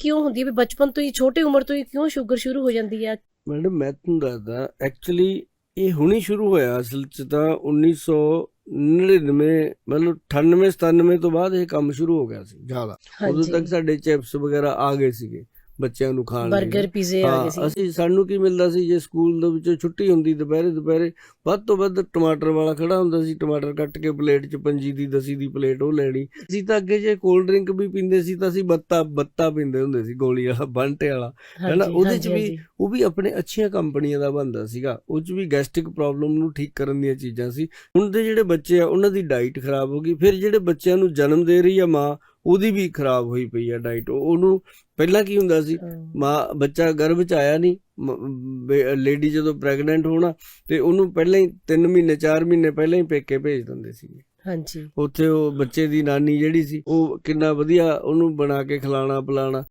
ਕਿਉਂ ਹੁੰਦੀ ਹੈ ਵੀ ਬਚਪਨ ਤੋਂ ਹੀ ਛੋਟੀ ਉਮਰ ਤੋਂ ਹੀ ਕਿਉਂ ਸ਼ੂਗਰ ਸ਼ੁਰੂ ਹੋ ਜਾਂਦੀ ਹੈ? ਮੈਡਮ ਮੈਂ ਤੁਹਾਨੂੰ ਦੱਸਦਾ ਐਕਚੁਅਲੀ ਇਹ ਹੁਣੀ ਸ਼ੁਰੂ ਹੋਇਆ ਅਸਲ ਚ ਤਾਂ 1999 ਮਤਲਬ 98 97 ਤੋਂ ਬਾਅਦ ਇਹ ਕੰਮ ਸ਼ੁਰੂ ਹੋ ਗਿਆ ਸੀ ਜ਼ਿਆਦਾ। ਉਦੋਂ ਤੱਕ ਸਾਡੇ ਚਿਪਸ ਵਗੈਰਾ ਆ ਗਏ ਸੀਗੇ। ਬੱਚਿਆਂ ਨੂੰ ਖਾਣ ਲਈ 버ਗਰ ਪੀਜ਼ੇ ਆ ਗਏ ਸੀ। ਅਸੀਂ ਸਾਨੂੰ ਕੀ ਮਿਲਦਾ ਸੀ ਜੇ ਸਕੂਲ ਦੇ ਵਿੱਚੋਂ ਛੁੱਟੀ ਹੁੰਦੀ ਦੁਪਹਿਰੇ ਦੁਪਹਿਰੇ ਵੱਧ ਤੋਂ ਵੱਧ ਟਮਾਟਰ ਵਾਲਾ ਖੜਾ ਹੁੰਦਾ ਸੀ ਟਮਾਟਰ ਕੱਟ ਕੇ ਪਲੇਟ 'ਚ ਪੰਜੀ ਦੀ ਦਸੀ ਦੀ ਪਲੇਟ ਉਹ ਲੈਣੀ। ਅਸੀਂ ਤਾਂ ਅੱਗੇ ਜੇ ਕੋਲਡ ਡਰਿੰਕ ਵੀ ਪੀਂਦੇ ਸੀ ਤਾਂ ਅਸੀਂ ਬੱਤਾ ਬੱਤਾ ਪੀਂਦੇ ਹੁੰਦੇ ਸੀ ਗੋਲੀ ਵਾਲਾ ਬੰਟੇ ਵਾਲਾ ਹੈਨਾ? ਉਹਦੇ 'ਚ ਵੀ। ਉਹ ਵੀ ਆਪਣੇ ਅੱਛੀਆਂ ਕੰਪਨੀਆਂ ਦਾ ਬੰਦਾ ਸੀਗਾ। ਉਹ 'ਚ ਵੀ ਗੈਸਟ੍ਰਿਕ ਪ੍ਰੋਬਲਮ ਨੂੰ ਠੀਕ ਕਰਨ ਦੀਆਂ ਚੀਜ਼ਾਂ ਸੀ। ਹੁਣ ਦੇ ਜਿਹੜੇ ਬੱਚੇ ਆ ਉਹਨਾਂ ਦੀ ਡਾਈਟ ਖਰਾਬ ਹੋ ਗਈ। ਫਿਰ ਜਿਹੜੇ ਬੱਚਿਆਂ ਨੂੰ ਜਨਮ ਦੇ ਰਹੀ ਆ ਮਾਂ ਉਹਦੀ ਵੀ ਖਰਾਬ ਹੋਈ ਪਈ ਆ ਡਾਈਟ ਉਹਨੂੰ ਪਹਿਲਾਂ ਕੀ ਹੁੰਦਾ ਸੀ ਹਾਂ। ਮਾਂ ਬੱਚਾ ਗਰਭ ਚ ਆਇਆ ਨਹੀਂ ਲੇਡੀ ਜਦੋਂ ਪ੍ਰੈਗਨੈਂਟ ਹੋਣਾ ਤੇ ਉਹਨੂੰ ਪਹਿਲਾਂ ਹੀ 3 ਮਹੀਨੇ 4 ਮਹੀਨੇ ਪਹਿਲਾਂ ਹੀ ਪੇਕੇ ਭੇਜ ਦਿੰਦੇ ਸੀ। ਹਾਂਜੀ। ਉੱਥੇ ਉਹ ਬੱਚੇ ਦੀ ਨਾਨੀ ਜਿਹੜੀ ਸੀ ਉਹ ਕਿੰਨਾ ਵਧੀਆ ਉਹਨੂੰ ਬਣਾ ਕੇ ਖਿਲਾਣਾ ਪਿਲਾਣਾ